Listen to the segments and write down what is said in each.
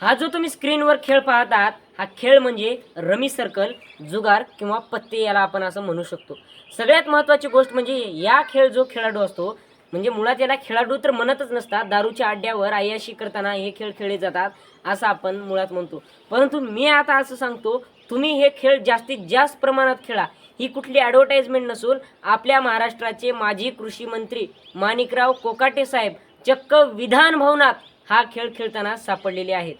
हा जो तुम्ही स्क्रीनवर खेळ पाहत आहात हा खेळ म्हणजे रमी सर्कल जुगार किंवा पत्ते याला आपण असं म्हणू शकतो. सगळ्यात महत्त्वाची गोष्ट म्हणजे या खेळ जो खेळाडू असतो म्हणजे मुळात याला खेळाडू तर म्हणतच नसतात दारूच्या अड्ड्यावर आयाशी करताना हे खेळ खेळले जातात असं आपण मुळात म्हणतो. परंतु मी आता असं सांगतो तुम्ही हे खेळ जास्तीत जास्त प्रमाणात खेळा. ही कुठली ॲडव्हर्टाईजमेंट नसून आपल्या महाराष्ट्राचे माजी कृषी मंत्री माणिकराव कोकाटे साहेब चक्क विधान भवनात हा खेळ खेळताना सापडलेले आहेत.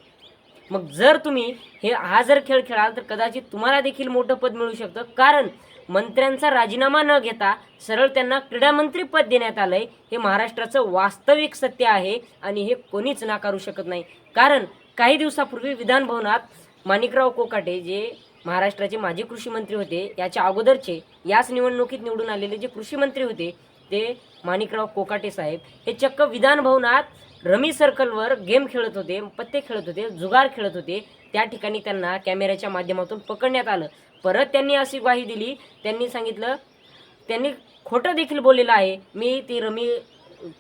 मग जर तुम्ही हे हा जर खेळ खेळाल तर कदाचित तुम्हाला देखील मोठं पद मिळू शकतं. कारण मंत्र्यांचा राजीनामा न घेता सरळ त्यांना क्रीडामंत्री पद देण्यात आलंय. हे महाराष्ट्राचं वास्तविक सत्य आहे आणि हे कोणीच नाकारू शकत नाही. कारण काही दिवसापूर्वी विधानभवनात माणिकराव कोकाटे जे महाराष्ट्राचे माजी कृषी मंत्री होते याच्या अगोदरचे याच निवडणुकीत निवडून आलेले जे कृषी मंत्री होते ते माणिकराव कोकाटे साहेब हे चक्क विधानभवनात रमी सर्कलवर गेम खेळत होते पत्ते खेळत होते जुगार खेळत होते. त्या ठिकाणी त्यांना कॅमेऱ्याच्या माध्यमातून पकडण्यात आलं. परत त्यांनी अशी ग्वाही दिली त्यांनी सांगितलं त्यांनी खोटं देखील बोललेलं आहे मी ती रमी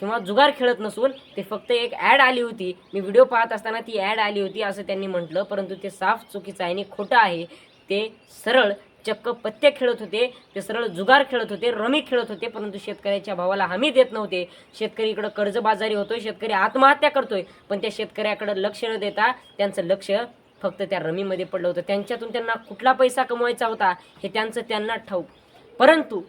किंवा जुगार खेळत नसून ते फक्त एक ॲड आली होती. मी व्हिडिओ पाहत असताना ती ॲड आली होती असं त्यांनी म्हटलं परंतु ते साफ चुकीचं आहे आणि खोटं आहे. ते सरळ चक्क पत्ते खेळत होते ते सरळ जुगार खेळत होते रमी खेळत होते परंतु शेतकऱ्याच्या भावाला हमी देत नव्हते. शेतकरी इकडं कर्जबाजारी होतोय शेतकरी आत्महत्या करतोय पण त्या शेतकऱ्याकडं लक्ष न देता त्यांचं लक्ष फक्त त्या रमीमध्ये पडलं होतं. त्यांच्यातून त्यांना कुठला पैसा कमवायचा होता हे त्यांचं त्यांना ठाऊक. परंतु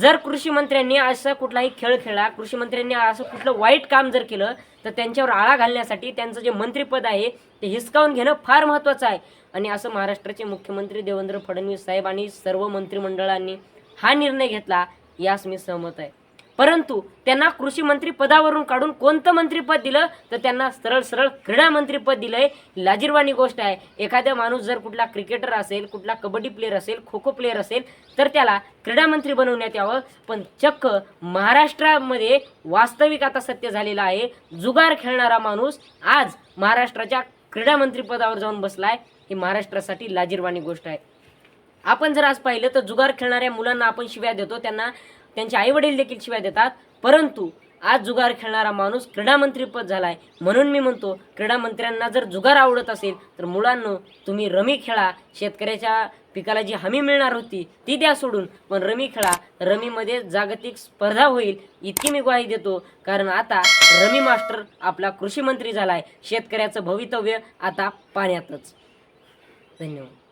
जर कृषी मंत्र्यांनी असा कुठलाही खेळ खेळला कृषी मंत्र्यांनी असं कुठलं वाईट काम जर केलं तर त्यांच्यावर आळा घालण्यासाठी त्यांचं जे मंत्रिपद आहे ते हिसकावून घेणं फार महत्त्वाचं आहे. आणि असं महाराष्ट्राचे मुख्यमंत्री देवेंद्र फडणवीस साहेब आणि सर्व मंत्रिमंडळांनी हा निर्णय घेतला यास मी सहमत आहे. परंतु त्यांना कृषी मंत्री पदावरून काढून कोणतं मंत्रीपद दिलं तर त्यांना सरळ सरळ क्रीडा मंत्रीपद दिलंय. लाजीरवाणी गोष्ट आहे. एखादा माणूस जर कुठला क्रिकेटर असेल कुठला कबड्डी प्लेअर असेल खो खो प्लेअर असेल तर त्याला क्रीडा मंत्री बनवण्यात यावं. पण चक्क महाराष्ट्रामध्ये वास्तविक आता सत्य झालेलं आहे. जुगार खेळणारा माणूस आज महाराष्ट्राच्या क्रीडा मंत्रिपदावर जाऊन बसलाय. ही महाराष्ट्रासाठी लाजीरवाणी गोष्ट आहे. आपण जर आज पाहिलं तर जुगार खेळणाऱ्या मुलांना आपण शिव्या देतो त्यांना त्यांचे आईवडील देखील शिव्या देतात. परंतु आज जुगार खेळणारा माणूस क्रीडामंत्रीपद झालाय. म्हणून मी म्हणतो क्रीडा मंत्र्यांना जर जुगार आवडत असेल तर मुलांनो तुम्ही रमी खेळा. शेतकऱ्याच्या पिकाला जी हमी मिळणार होती ती द्या सोडून. पण रमी खेळा. रमीमध्ये जागतिक स्पर्धा होईल इतकी मी ग्वाही देतो. कारण आता रमी मास्टर आपला कृषी मंत्री झालाय. शेतकऱ्याचं भवितव्य आता पाण्यातच. धन्यवाद.